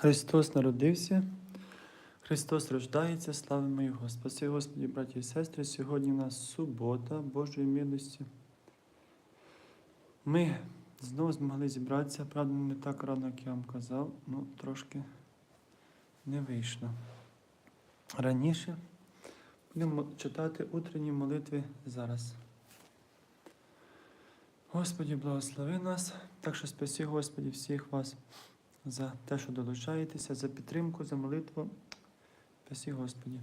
Христос народився, Христос рождається, славимо Його. Спаси Господі, браті і сестри. Сьогодні у нас субота Божої милості. Ми знову змогли зібратися, правда, не так рано, як я вам казав, ну трошки не вийшло. Раніше будемо читати утренні молитви зараз. Господі, благослови нас, так що спаси, Господі, всіх вас за те, що долучаєтеся, за підтримку, за молитву. Спасі Господі.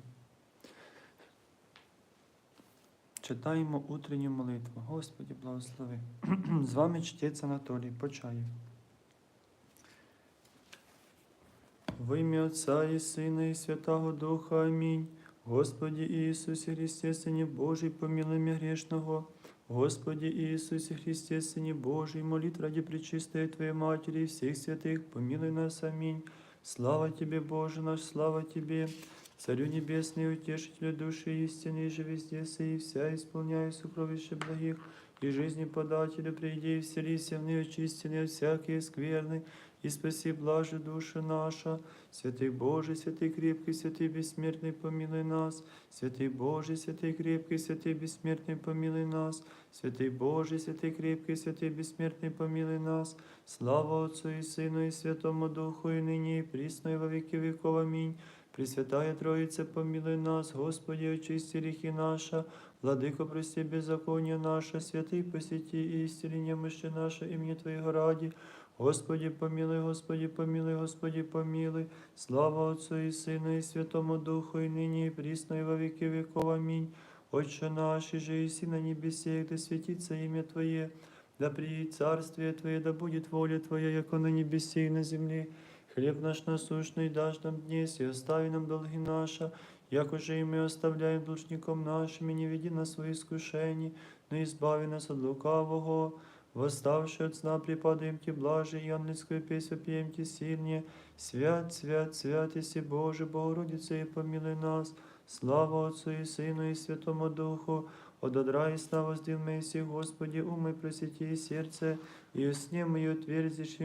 Читаємо утренню молитву. Господі, благослови. З вами чтець Анатолій Почаєв. Во ім'я Отця і Сина, і Святого Духа. Амінь. Господі Ісусі Христе, Сині Божий, помилуй мя грешного. Господи Иисусе Христе, Сыне Божий, молит ради Пречистой Твоей Матери и всех святых, помилуй нас, аминь. Слава Тебе, Боже наш, слава Тебе, Царю Небесный, Утешителю души истины, и же везде и вся исполняя сокровища благих, и жизни подателю, приди и вселися в ны, очистенные от всякие скверны, и спаси блажи душа наша. Святый Боже, святый крепкий, святый бессмертный, помилуй нас. Святый Боже, святый крепкий, святый бессмертный, помилуй нас. Святый Боже, святый крепкий, святый бессмертный, помилуй нас. Слава Отцу и Сыну и Святому Духу, и ныне, и присно, и во веки веков. Аминь. Пресвятая Троица, помилуй нас, Господи, очисти грехи наша, Владыко, прости беззаконие наше, святый посети и исцели немощи наше, имени Твоего ради. Господи, помилуй, Господи, помилуй, Господи, помилуй. Слава Отцу и Сыну и Святому Духу, и ныне, и присно, и во веки веков. Аминь. Отче наш, и же и на небесе, да светится имя Твое, да приедет царствие Твое, да будет воля Твоя, яко на небесе и на земле. Хлеб наш насущный дашь нам днес, и остави нам долги наши, як уже и мы оставляем должником нашим, и не веди нас в свои искушения, но избави нас от лукавого. Восставши от сна, припадаем Ти, блаже, и ангельскую песню пьем Ти сильнее. Свят, свят, свят, Иси Боже, Богородица, и помилуй нас. Слава Отцу и Сыну и Святому Духу, ододра и сна воздел Месси, Господи, умы просвети и сердце, и сне мою отверзишь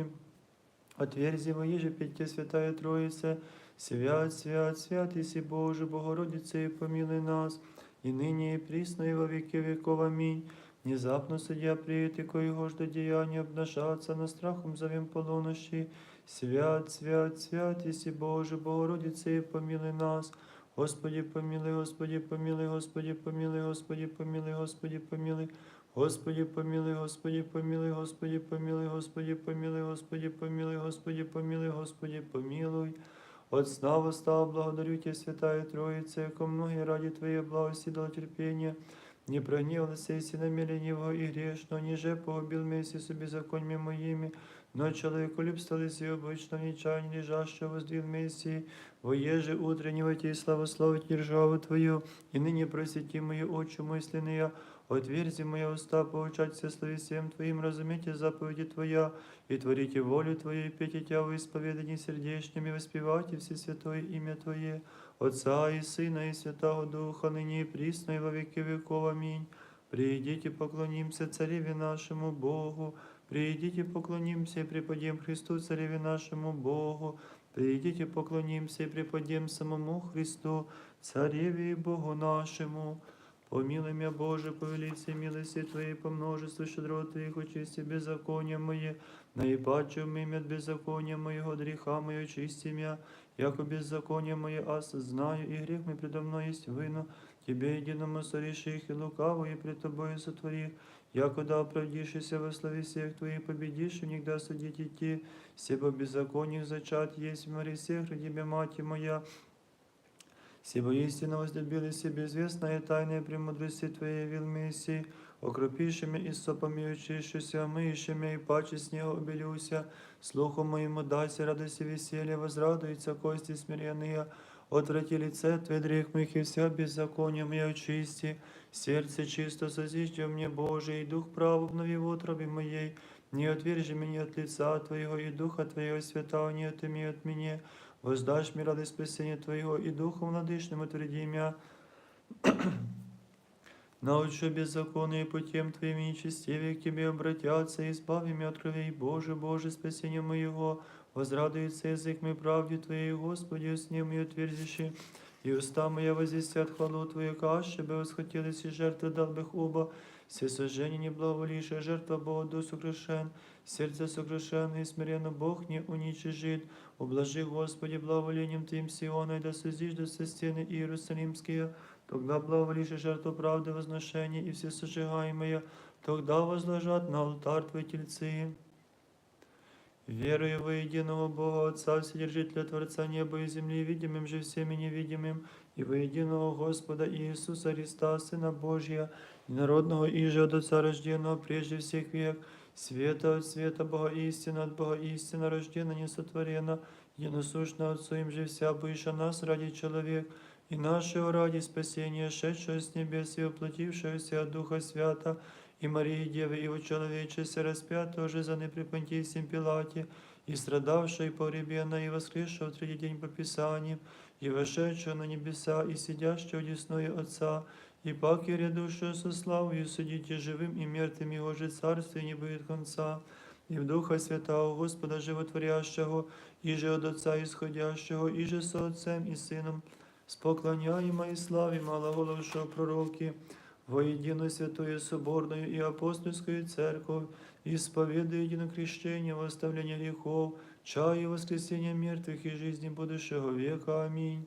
Отверзи мои же пятьте святая Троица, свят, свят, свят, Иси Боже, Богородица, и помилуй нас, и ныне, и присно, и во веки веков. Аминь. Внезапно судья приют, и коего жду деяния обнажаться, на страхом зовем полунощи. Свят, свят, свят, Иси Боже, Богородица, и помилуй нас. Господи, помилуй, Господи, помилуй, Господи, помилуй, Господи, помилуй, Господи, помилуй. Господи, помилуй, Господи, помилуй, Господи, помилуй, Господи, помилуй, Господи, помилуй, Господи, помилуй, Господи, помилуй. От сна восстал, благодарю Тебя, Святая Троица, яко многие ради Твоей благости дал терпение, не прогневался и намерение его и грешно, ниже погубил вместе с беззакониями моими, но человеку любстались и обычно в нечаянии лежащего воздвиг Мессии, воеже утреннего Тебе славословить державу Твою, и ныне просвети мои очи мысленные, Отверзи моя уста, поучаться словесием Твоим, разумейте заповеди Твоя, и творите волю Твою, и пейте Тя во исповедании сердечными, воспевайте все святое имя Твое, Отца и Сына и Святого Духа, ныне и присно, и во веки веков. Аминь. Придите, поклонимся Цареве нашему Богу, Придите, поклонимся и преподем Христу, Цареве нашему Богу, Придите, поклонимся и преподем самому Христу, Цареве и Богу нашему. Помилуй меня, Боже, по велице милости Твоей, по множеству щедрот Твоих, очисти беззакония мои, наипаче умыми от беззакония моего, греха мое, очисти меня, яко беззаконие мое, аз знаю, и грех мой предо мной есть вину, Тебе единому сориши и лукавую, и пред Тобою сотворих, якода оправдишься во славе всех Твоих, победишь, и нигда судить идти, все по беззакониях зачат есть в море всех, ради Тебя, Мать моя, Сего истинно возлюбили себе известная тайная премудрости Твоей явил Мессии, окропившими и сопами очищуся, омыющими и паче снега обелюся, слухом моему дайся радости веселья, возрадуются кости смиренные, отврати лице Твое грех моих и вся беззаконие мое очисти, сердце чисто созижди мне, Боже, и дух прав обнови в утробе моей, не отвержи меня от лица Твоего, и Духа Твоего святого не отыми от меня, воздашь мне радость спасения Твоего, и Духом владычным утверди меня. Научу беззаконные путем Твоим нечестивее к Тебе обратятся, и избави меня от кровей Боже, Боже, спасение моего, Возрадуется язык мой правде Твоей, Господи, усни мой отверзиши, и уста моя возвестят хвалу Твою, каще бы восхотелись и жертвы дал бы оба, все сожжения не благоволившая жертва Бога до сокрушен, сердце сокрушенное и смиренно Бог не уничижит. Ублажи, Господи, благоволением Твоим Сиона, и да созиждутся стены Иерусалимские, тогда благоволишь жертву правды возношения и все сожигаемые, тогда возложат на алтарь Твои тельцы. Верую во единого Бога Отца, Вседержителя Творца неба и земли, видимым же всеми невидимым, и во единого Господа Иисуса Христа, Сына Божия, народного и же от Отца рожденного прежде всех век, света от света Бога истина, от Бога истина рождена, несотворена, единосущна Отцу им же вся быша нас ради человек, и нашего ради спасения, шедшего с небес и воплотившегося от Духа Свята, и Марии Девы, и учеловечеся распятого же за непрепонтийцем Пилате, и страдавшего, и погребенного, и воскресшего в третий день по Писаниям, и вошедшего на небеса, и сидящего одесную Отца, и пак и рядущего со славою судите живым и мертвым, Его же царствие не будет конца, и в Духа Святого Господа Животворящего, и же от Отца исходящего, и же со Отцем и Сыном, споклоняємо и славим глаголовшего пророки, во единую святую соборную и апостольскую церковь, исповедуя единокрещение, восставление грехов, чаю воскресения мертвых и жизни будущего века. Аминь.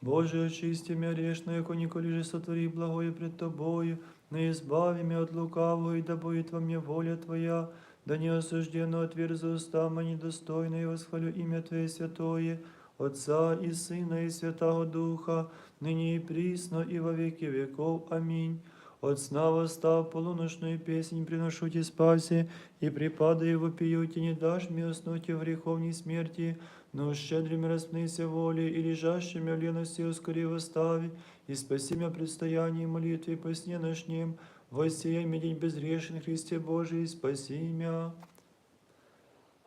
Боже, очисти меня грешно, яко николи же сотвори благое пред Тобою, не избави меня от лукавого, и да будет во мне воля Твоя, да не осужденно отверзу уста мои недостойно, и восхвалю имя Твое святое, Отца и Сына и Святого Духа, ныне и присно, и во веки веков. Аминь. От сна восстав полуношную песнь приношу Ти спаси, и припадаю вопиюти, не дашь мне уснуть в греховней смерти, но щедрым распнися воли, и лежащими в лености ускори восстави, и спаси меня предстоянии молитвы по сне ночнем, воссияй мне день безгрешен, Христе Божий, спаси меня.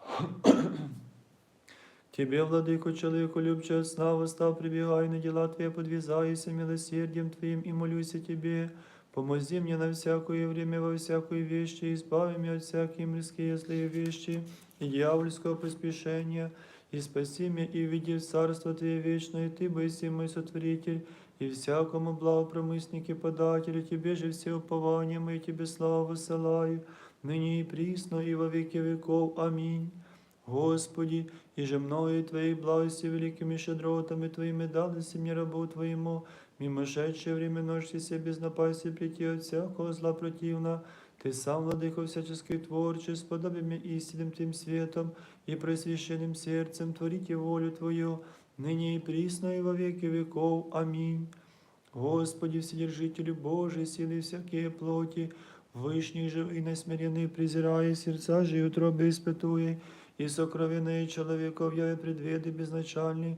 Тебе, владыко, человеку любче от сна, восстав, прибегай на дела Твои, подвязайся милосердием Твоим и молюся Тебе. Помози мне на всякое время, во всякой вещи, избави меня от всякие мирские злые вещи и дьявольского поспешения, и спаси меня и введи в царство Твое вечное, и Ты, бойся мой сотворитель, и всякому благопромыснике подателю, Тебе же все упования мои, Тебе славу высылаю, ныне и присно, и во веки веков. Аминь. Господи, и же мною Твоей благости великими щедротами Твоими дались мне рабу Твоему, мимошедшее время ношься без напасти прийти от всякого зла противна, Ты сам, владыко всяческий творче, сподоби мне истинным Тим светом и просвященным сердцем творите волю Твою, ныне и присно и во веки веков. Аминь. Господи, Вседержителю Божий, силы всякие плоти, Вышних же и насмиренные презирая, сердца же и утробы испытуя, и сокровенные человеков я и предведы безначальный,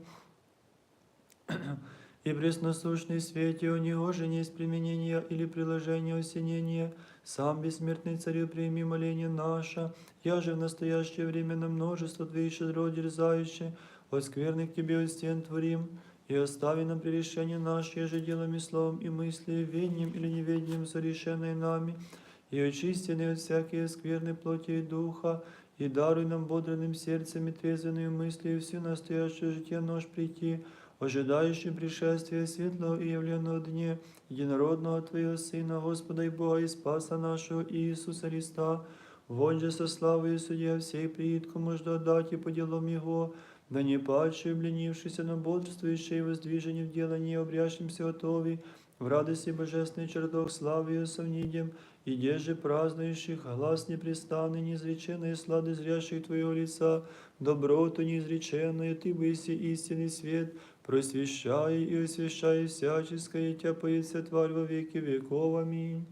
И пресносущный свете у него же не есть применения или приложения осенения, сам бессмертный царю прими моление наше, я же в настоящее время на множество твоих щедрот дерзающих, от скверных тебе от стен творим, и остави нам пререшение наше, еже делом и словом и мыслью, ведением или неведением сорешенное нами, и очистенные от всякие скверной плоти и духа, и даруй нам бодренным сердцем и трезвенную мыслью всю настоящее житие нож прийти, ожидающий пришествия светлого и явленного дне, единородного Твоего Сына, Господа и Бога и Спаса нашего Иисуса Христа, вон же со славою судья всей приид, кому жду отдать и по делам Его, да не падший, обленившийся, но бодрствующий и воздвижение в делании, обрящимся готовый, в радости божественный чертог славы и совнидем, и деже празднующих, глаз непрестанный, неизреченный слады зрящих Твоего лица, доброту неизреченную, Ты быси истинный свет, просвещай и освящай всяческое, и Тя поется тварь во веки веков. Аминь.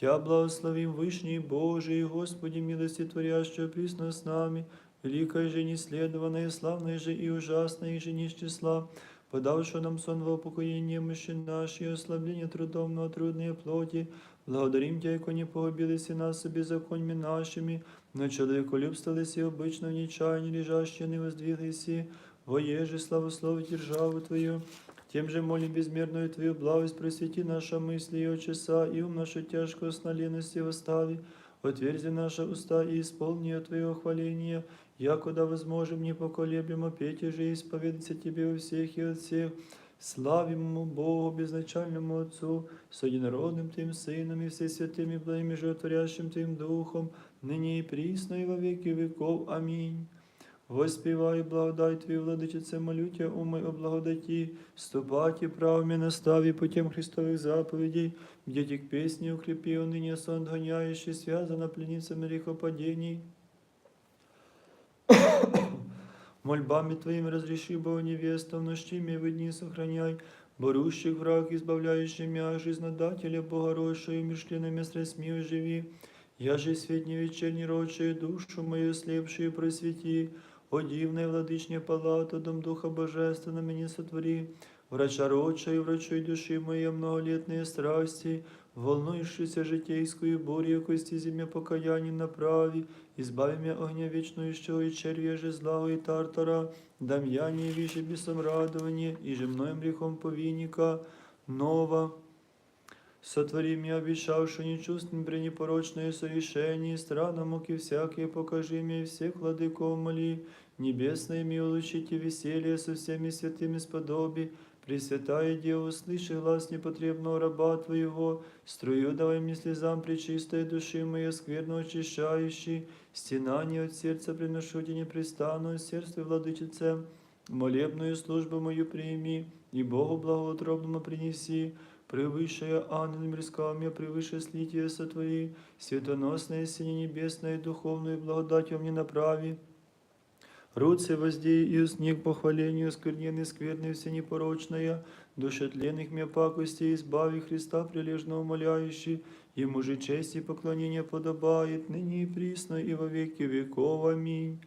Тя благословим Вышний Божий, Господи, милости творящего присно с нами, великая же неследованная, славная же и ужасная, и же не из числа, подавшего нам сон во упокоение мыши наши, и ослабление трудом на трудные плоти, благодарим Тя, яко не погубились нас беззаконьми нашими, но человеколюбство лиси обычно в нечаянии лежащие не воздвиглися, воеже славословить державу Твою, тем же молим безмерную Твою благость, просвети наша мысли и очеса, и ум нашу тяжкую сна лености восстави, Отверзи наши уста и исполни Твоего хваления, якуда возможем непоколеблемо петь и же исповедаться Тебе у всех и от всех, Славимому Богу, безначальному Отцу, с одинородным Твоим Сыном и все святыми благими животворящим Твоим Духом, ныне и присно и во веки веков. Аминь. Воспівай, благодать Твою, владичице, молю Тя, умой о благодаті, ступати правами наставі путем Христових заповедей, где к песни укрепи, ныне сон гоняющий, связана пленницами грехопадений. Мольбами Твоими разреши, Бога невеста, в ночи в сохраняй, борущих враг, избавляющий мя, жизнодателя Богородшую, меж членами страстьми живи. Я же свет не вечерний рочей, душу мою слепшую просвети, о дивная владычня палата, дом Духа Божественного мне сотвори, врача рочей, врачой души моей многолетные страсти, волнующейся житейскую бурю, кости земля покаяния направи, избави меня огня вечного и червя же зла и тартара, дам я не вище бесом радование, и же мною грехом повинника, нова, Сотвори мне, обещавши нечувствым при непорочное совершение, странам муки всякие покажи мне, и всех владыков моли, небесное ми улучите веселье со всеми святыми сподоби, Пресвятая Дева, слыши глаз непотребного раба Твоего, струю давай мне слезам пречистой души моей, скверно очищающей, стенание от сердца приношу тебе непрестанную, сердце владычице, молебную службу мою прими, и Богу благоутробному принеси, превыше ангел мирского мне, превыше слития сотвори, светоносное сине небесное, духовную благодатью мне направи, Руцы воздей и устник похвалению, скверненный, скверный, все непорочная, душетленных мне пакости, избави Христа прилежно умоляющий, Ему же честь и поклонение подобает, ныне и присно, и во веки веков. Аминь.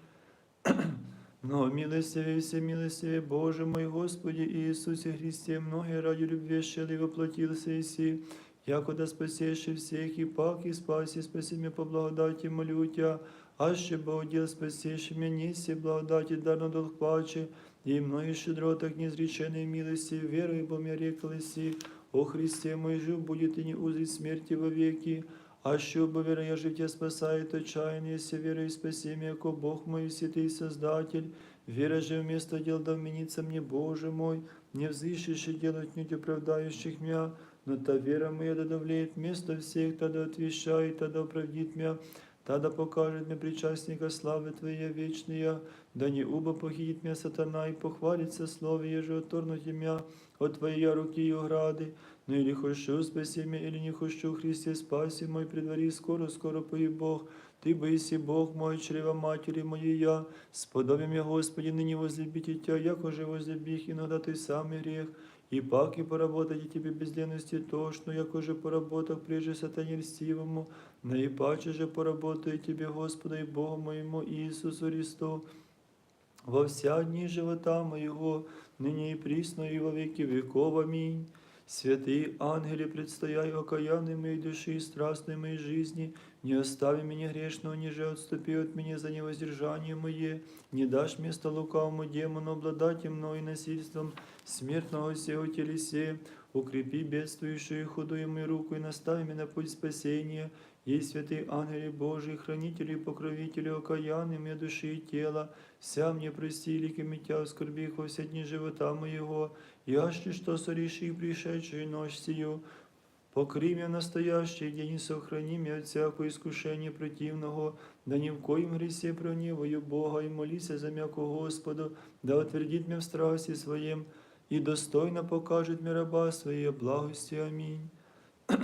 Но милостивее, все милостивее, Боже мой Господи Иисусе Христе, многие ради любви щели воплотился Иси, якода спасеши всех, и пак, и спаси, спаси меня по благодати, молю Тя, аще Богодел спасеши меня, неси благодати, дарно долг паче, и мною щедротах неизреченной милости, верой бо мне рекласи, о Христе мой жив будет и не узрит смерти вовеки, а що бо вера я життя спасает отчаяние, если верой спаси меня, ко Бог мой, святый Создатель, вера же вместо дел да вменится мне, Боже мой, не взыщешь и нить оправдающих меня, но та вера моя да давлеет вместо всех, тогда отвещает, тогда оправдит меня, тогда покажет мне причастника славы Твоей вечная, да не уба похитит меня сатана и похвалится слове, еже отторнуть меня от Твоей руки и ограды, но или хочу спаси меня, или не хочу, Христе, спаси мой, предвари, скоро, скоро пої Бог, Ты боиси Бог мой, чрева матери моей я, сподоби меня, Господи, ныне возлюбить Тебя, яко же возлюбих, иногда Ты самый грех, и пак и поработать и Тебе безденности тошно, яко же поработах прежде сатане льстивому, наипаче же поработаю Тебе, Господа и Богу моему Иисусу Христу, во вся дни живота моего, ныне и присно и во веки веков. Аминь. Святые ангели, предстояй окаянной моей души и страстной моей жизни, не остави меня грешного, ниже отступи от меня за невоздержание мое, не дашь место лукавому демону обладать и мною насильством смертного всего телесе, укрепи бедствующую и худую мою руку и настави меня на путь спасения, Ей святые ангели Божии, хранители и покровители окаянные мне души и тела, вся мне прости, ликами Тя, скорбих во все дни живота моего, яще что сореши пришедшую ночь сию, Покри меня настоящий день и сохрани меня от всякого искушения противного, да ни в коем гресе прониваю Бога и молися за мяко Господу, да утвердит меня в страсти своем и достойно покажет мне раба своей благости. Аминь.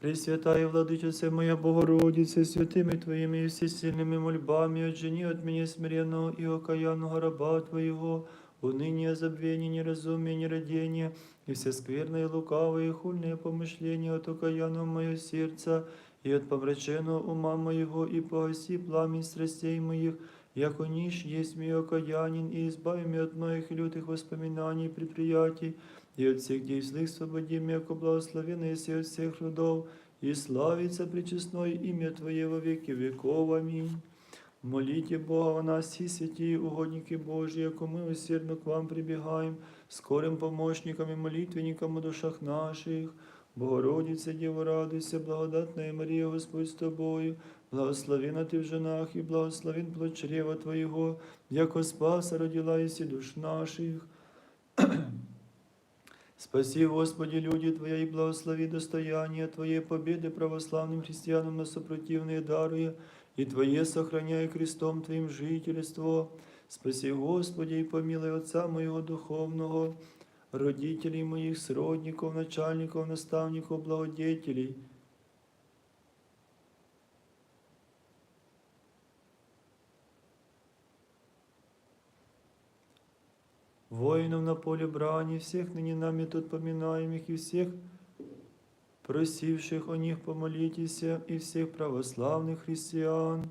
Пресвятая Владычице моя Богородице, святими Твоими и всесильными мольбами, отжени от меня смиренного и окаянного раба Твоего, уныние, забвение, неразумие, нерадение, и все скверные, лукавые, хульные помышления от окаянного мое сердца, и от помраченного ума моего, и погаси пламень страстей моих, яко ниш есть мой окаянин, и избави меня от моих лютых воспоминаний и предприятий, и от всех дей злых свободи меня, яко благословенный если от всех родов, и славится пречестное имя Твое во веки веков. Аминь. Молите Бога о нас, всі святі угодники Божі, яко ми усердно к вам прибігаємо, скорим помощникам і молитвенникам у душах наших. Богородице, Діво, радуйся, благодатна Марія, Господь з тобою, благословена ти в женах і благословен плод чрева Твоєго, яко спаса родила єсі душ наших. Спаси, Господи, люди Твоя, и благослови достояние Твоей победы православным христианам на сопротивные даруя, и Твое сохраняй крестом Твоим жительство. Спаси, Господи, и помилуй Отца моего духовного, родителей моих, сродников, начальников, наставников, благодетелей, воинов на поле брани, всех ныне нами тут поминаемых и всех просивших о них помолитесь, и всех православных христиан.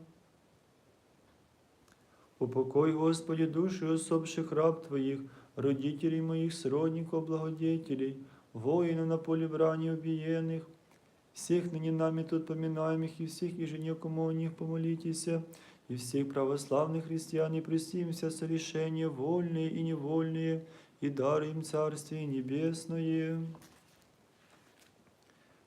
Упокой, Господи, души усопших раб Твоих, родителей моих, сродников, благодетелей, воинов на поле брани убиенных, всех ныне нами тут поминаемых, и всех еженекому о них помолитесь, и всех православных христиан, и простимся совершения вольные и невольные, и дары им Царствие Небесное.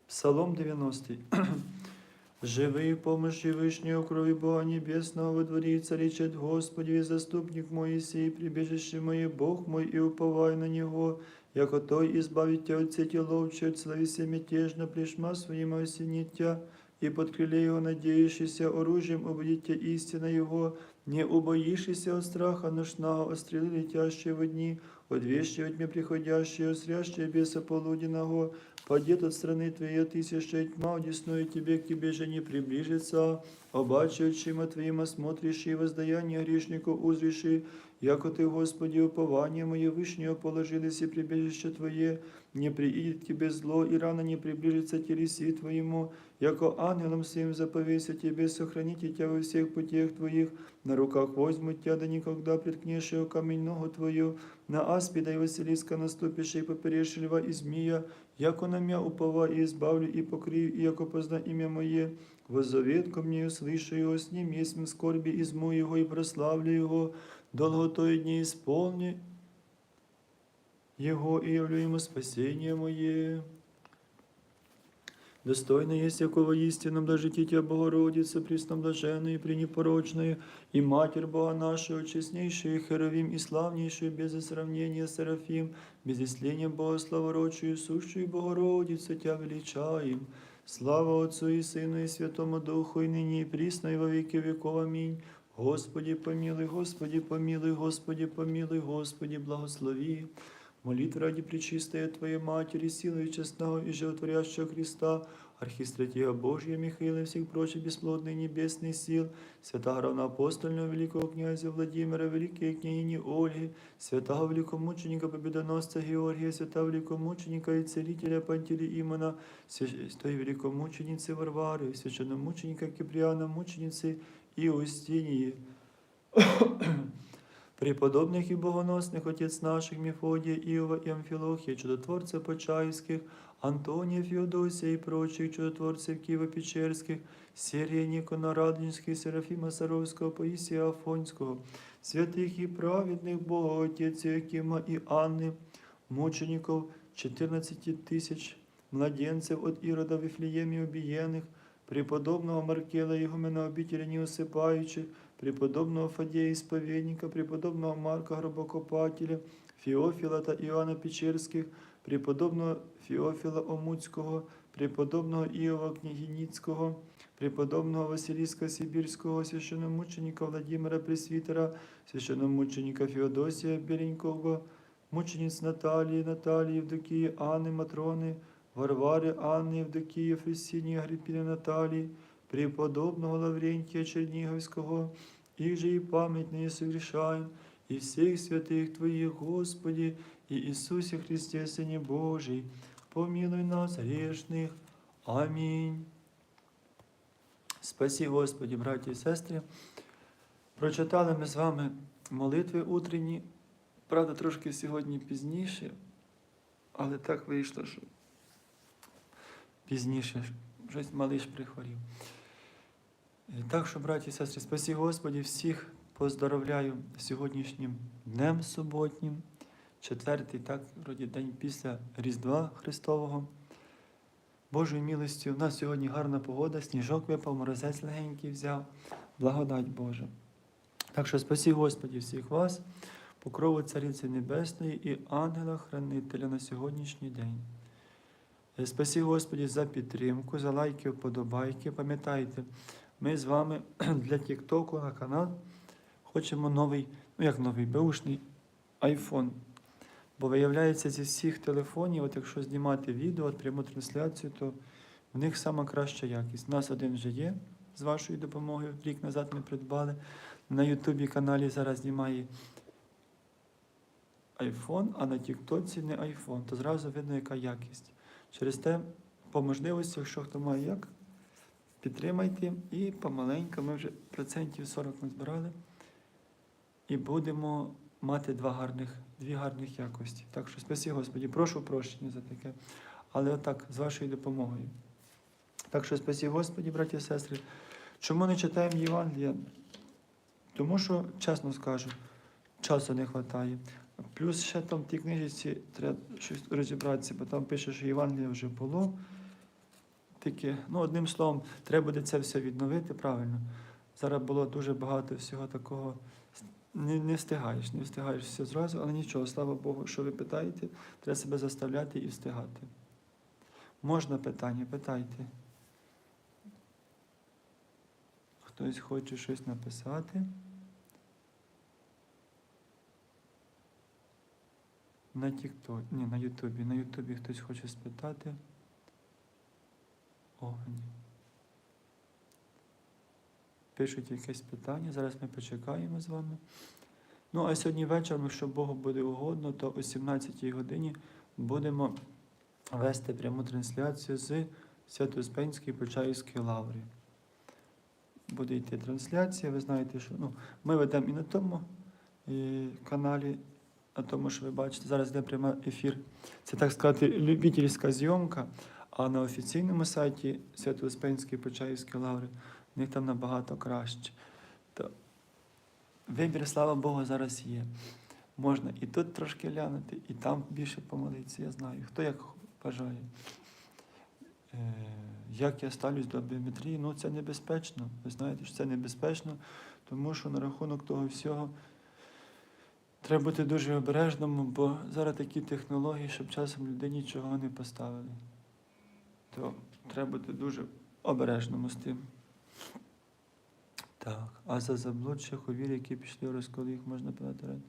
Псалом 90. Живи в помощи Вышнего крови Бога Небесного во дворе речет Господи, и заступник Моисей, прибежище мое, Бог мой, и уповай на Него, яко Той избавить тебя от сети ловчей, от словеся мятежно, пришма своим осенит тебя, и под крыле Его надеющийся оружием убедите истина Его, не убоишься от страха ношного, от стрелы летящие в дни, от вещи во тьме приходящие, от срящие беса полуденного, Падет от страны Твоей тысяча тьма, одесную Тебе к Тебе же не приближится, обаче очима Твоим осмотришь и воздаяние грешнику узришь, яко Ты, Господи, упование мое вышнее положились и прибежище Твое, не приидет Тебе зло, и рано не приближится телеси Твоему, яко ангелом своим заповеся Тебе, сохраните Тебя во всех путях Твоих, на руках возьмут Тебя, да никогда приткнешь его камень ногу Твою, на аспида и Василиска наступишь, и поперешь льва и змея, яко на мя упова и избавлю и покрию, и яко позна имя Мое, воззовет ко мне, услышу его, с ним есть скорби, изму его и прославлю его, долготою дни исполни его и явлю ему спасение мое. Достойно есть якого истинном дожити Тебя, Богородица, пресноблаженная и пренепорочная, и Матерь Бога нашего, честнейшая Херовим и славнейшая, без сравнения Серафим, без исления Бога славорочию, сущую Богородицу Тебя величаем. Слава Отцу и Сыну и Святому Духу, и ныне и присно, и во веки веков. Аминь. Господи, помилуй, Господи, помилуй, Господи, помилуй, Господи, благослови. Молитва ради Пречистая Твоей Матери, силы честного и животворящего Христа, Архистратия Божия Михаила и всех прочих бесплодных небесных сил, святого равноапостольного великого князя Владимира, великой княгини Ольги, святого великомученика Победоносца Георгия, святого великомученика и целителя Пантелеимона, святой великомученицы Варвары, священномученика Киприана, мученицы Иустинии, преподобных и богоносных отец наших Мефодия, Иова и Амфилохия, чудотворцев Почаевских, Антония, Феодосия и прочих чудотворцев Киево-Печерских, Серия Никона Радонежских, Серафима Саровского, Паисия Афонского, святых и праведных Бога, Отец Иакима и Анны, мучеников 14 тысяч, младенцев от Ирода в Вифлееме убиенных, преподобного Маркела, Игумена обители неусыпающих, преподобного Фадея Исповедника, преподобного Марка Гробокопателя, Феофіла та Іоанна Печерських, преподобного Феофіла Омуцького, преподобного Іова Княгініцького, преподобного Василіска Сибірського, священномученика Владимира Пресвітера, священномученика Феодосія Біленького, мучениць Наталії, Наталії, Євдокії, Анни, Матрони, Варвари, Анни, Євдокії, Фресіні, Агрипіни Наталії, преподобного Лаврентия Черниговского, их же и память не совершаем, и всех святых Твоих, Господи, и Иисусе Христе, Сыне Божий, помилуй нас грешных. Амінь. Спасі, Господі, браті і сестри. Прочитали ми з вами молитви утренні, правда, трошки сьогодні пізніше, але так вийшло, що пізніше щось малиш прихворів. Е, Так що, браті і сестри, спасі Господі, всіх поздоровляю сьогоднішнім днем суботнім, четвертий, так, вроді день після Різдва Христового. Божою милостю, у нас сьогодні гарна погода, сніжок випав, морозець легенький взяв. Благодать Божа. Так що спасі Господі всіх вас, покрову Цариці Небесної і ангела-хранителя на сьогоднішній день. Е, Спасі Господі за підтримку, за лайки, вподобайки. Пам'ятайте, ми з вами для Тіктоку на канал хочемо новий, ну як новий, беушний айфон. Бо виявляється, зі всіх телефонів, от якщо знімати відео, пряму трансляцію, то в них сама краща якість. У нас один вже є з вашою допомогою, рік назад ми придбали. На Ютубі каналі зараз знімає айфон, а на Тіктоці не айфон. То зразу видно, яка якість. Через те, по можливості, якщо хто має як, підтримайте і помаленьку, ми вже процентів 40 назбирали. І будемо мати два гарних, дві гарних якості. Так що спасі Господі, прошу прощення за таке. Але отак, з вашою допомогою. Так що спасі Господі, браті і сестри. Чому не читаємо Євангелія? Тому що, чесно скажу, часу не вистачає. Плюс ще там в тій книжці треба щось розібратися, бо там пише, що Євангелія вже було. Тільки, ну, одним словом, треба буде це все відновити правильно. Зараз було дуже багато всього такого. Не, не встигаєш, не встигаєш все зразу, але нічого, слава Богу, що ви питаєте, треба себе заставляти і встигати. Можна питання, питайте. Хтось хоче щось написати. На Тікток, ні, на Ютубі. На Ютубі хтось хоче спитати. Огні. Пишуть якесь питання, зараз ми почекаємо з вами. Ну, а сьогодні вечором, якщо Богу буде угодно, то о 17 годині будемо вести пряму трансляцію з Свято-Успенської Почаївської лаври. Буде йти трансляція, ви знаєте, що ну, ми ведемо і на тому е, каналі, на тому, що ви бачите, зараз йде прямий ефір. Це, так сказати, любительська зйомка, а на офіційному сайті Свято-Успенської Почаївської лаври в них там набагато краще. То вибір, слава Богу, зараз є. Можна і тут трошки глянути, і там більше помолитися, я знаю. Хто як бажає. Е, Як я ставлюсь до біометрії? Ну, це небезпечно. Ви знаєте, що це небезпечно, тому що на рахунок того всього треба бути дуже обережним, бо зараз такі технології, щоб часом людині нічого не поставили. То треба бути дуже обережним з тим. Так, а за заблудших у вірі, які пішли в розкол, їх можна подати раді.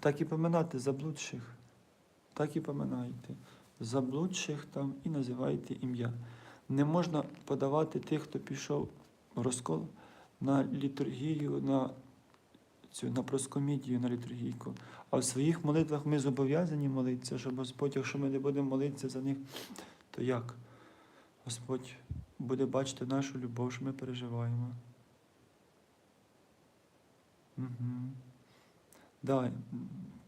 Так і поминати заблудших, так і поминайте. Заблудших там і називайте ім'я. Не можна подавати тих, хто пішов в розкол на літургію, на цю на проскомідію, на літургійку. А в своїх молитвах ми зобов'язані молитися, щоб Господь, якщо ми не будемо молитися за них, то як? Господь буде бачити нашу любов, що ми переживаємо. Угу. Да,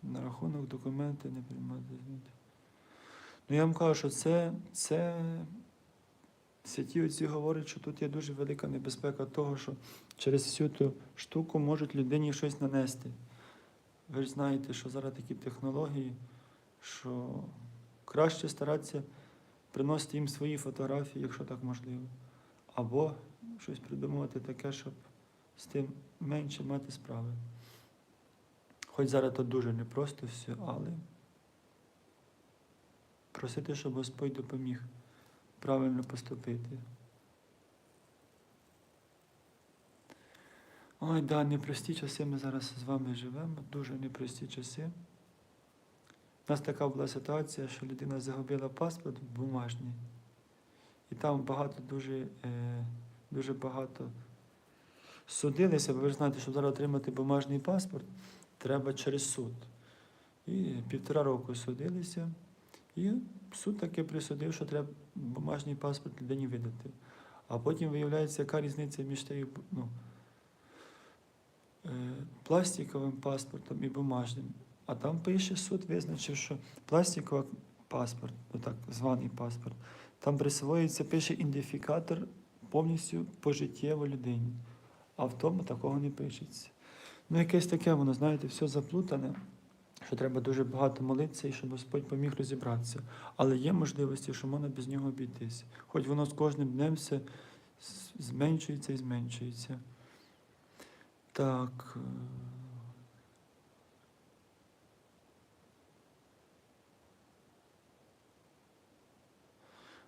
на рахунок документи не приймати. Ну я вам кажу, що це, це святі отці говорять, що тут є дуже велика небезпека того, що через всю ту штуку можуть людині щось нанести. Ви ж знаєте, що зараз такі технології, що краще старатися приносити їм свої фотографії, якщо так можливо. Або щось придумувати таке, щоб з тим менше мати справи. Хоч зараз то дуже непросто все, але просити, щоб Господь допоміг правильно поступити. Ой, да, непрості часи ми зараз з вами живемо, дуже непрості часи. У нас така була ситуація, що людина загубила паспорт бумажний, і там багато дуже, е, дуже багато судилися, бо ви знаєте, щоб зараз отримати бумажний паспорт, треба через суд. І півтора року судилися, і суд таки присудив, що треба бумажний паспорт людині видати. А потім виявляється, яка різниця між тією ну, е, пластиковим паспортом і бумажним. А там пише суд визначив, що пластиковий паспорт, ну так званий паспорт, там присвоюється, пише ідентифікатор повністю пожиттєво людині. А в тому такого не пишеться. Ну, якесь таке воно, знаєте, все заплутане. Що треба дуже багато молитися і щоб Господь поміг розібратися. Але є можливості, що можна без нього обійтися. Хоч воно з кожним днем все зменшується і зменшується. Так. е,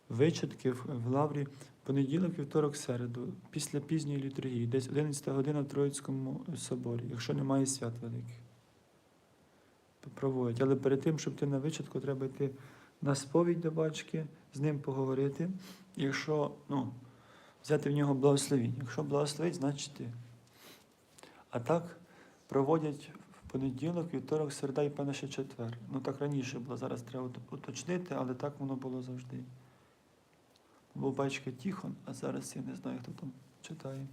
Вичатки в, в лаврі понеділок, вівторок, середу, після пізньої літургії, десь 11 година в Троїцькому соборі, якщо немає свят великих. Проводять. Але перед тим, щоб йти на вичатку, треба йти на сповідь до батьки, з ним поговорити. Якщо ну, взяти в нього благословіння. Якщо благословить, значить ти. А так проводять в понеділок, вівторок, середа і певно ще четвер. Ну так раніше було, зараз треба уточнити, але так воно було завжди. Був батько Тіхон, а зараз я не знаю, хто там читає.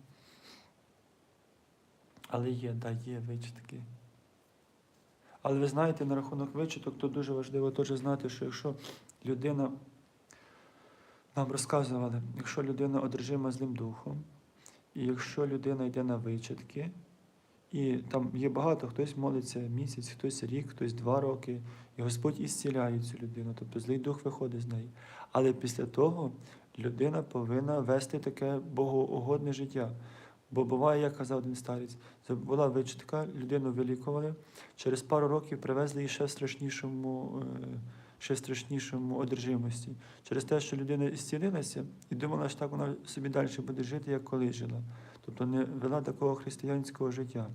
Але є, да, є вичитки. Але ви знаєте, на рахунок вичиток, то дуже важливо теж знати, що якщо людина, нам розказували, якщо людина одержима злим духом, і якщо людина йде на вичитки, і там є багато, хтось молиться місяць, хтось рік, хтось два роки, і Господь ісціляє цю людину, тобто злий дух виходить з неї. Але після того людина повинна вести таке богоугодне життя. Бо буває, як казав один старець, це була вичитка, людину вилікували, через пару років привезли її ще в страшнішому, е, ще страшнішому одержимості. Через те, що людина зцілилася і думала, що так вона собі далі буде жити, як колись жила. Тобто не вела такого християнського життя.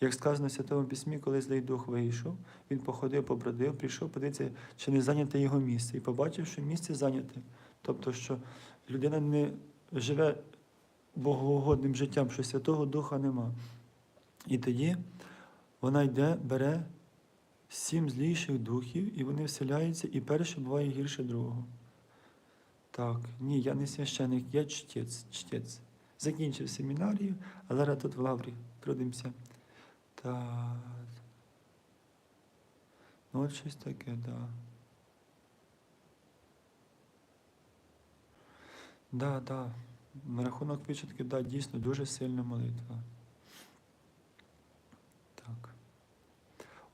Як сказано в Святому Письмі, коли злий дух вийшов, він походив, побродив, прийшов, подивитися, чи не зайняте його місце, і побачив, що місце зайняте. Тобто, що людина не живе богоугодним життям, що Святого Духа нема. І тоді вона йде, бере сім зліших духів, і вони вселяються, і перше буває гірше другого. Так, ні, я не священик, я чтець, чтець. Закінчив семінарію, а зараз тут в лаврі трудимося. Так. Ну, от щось таке, так. Да. Да, да. На рахунок вичатки, да, дійсно дуже сильна молитва. Так.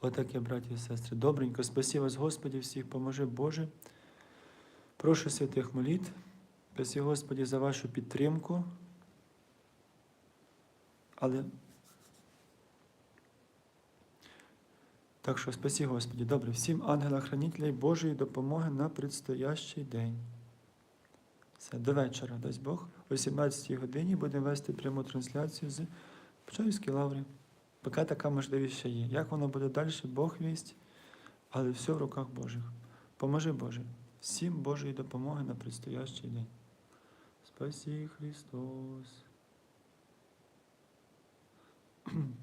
Отаке, браті і сестри. Добренько, спасі вас, Господі, всіх поможи Боже. Прошу святих моліт. Спасі, Господі, за вашу підтримку. Але. Так що спасі, Господі, добре, всім ангела-хранителей Божої допомоги на предстоящий день. Все, до вечора, дасть Бог. О 17 годині будемо вести пряму трансляцію з Почаївської лаври. Поки така можливість ще є. Як воно буде далі, Бог вість, але все в руках Божих. Поможи Боже. Всім Божої допомоги на предстоящий день. Спасі Христос.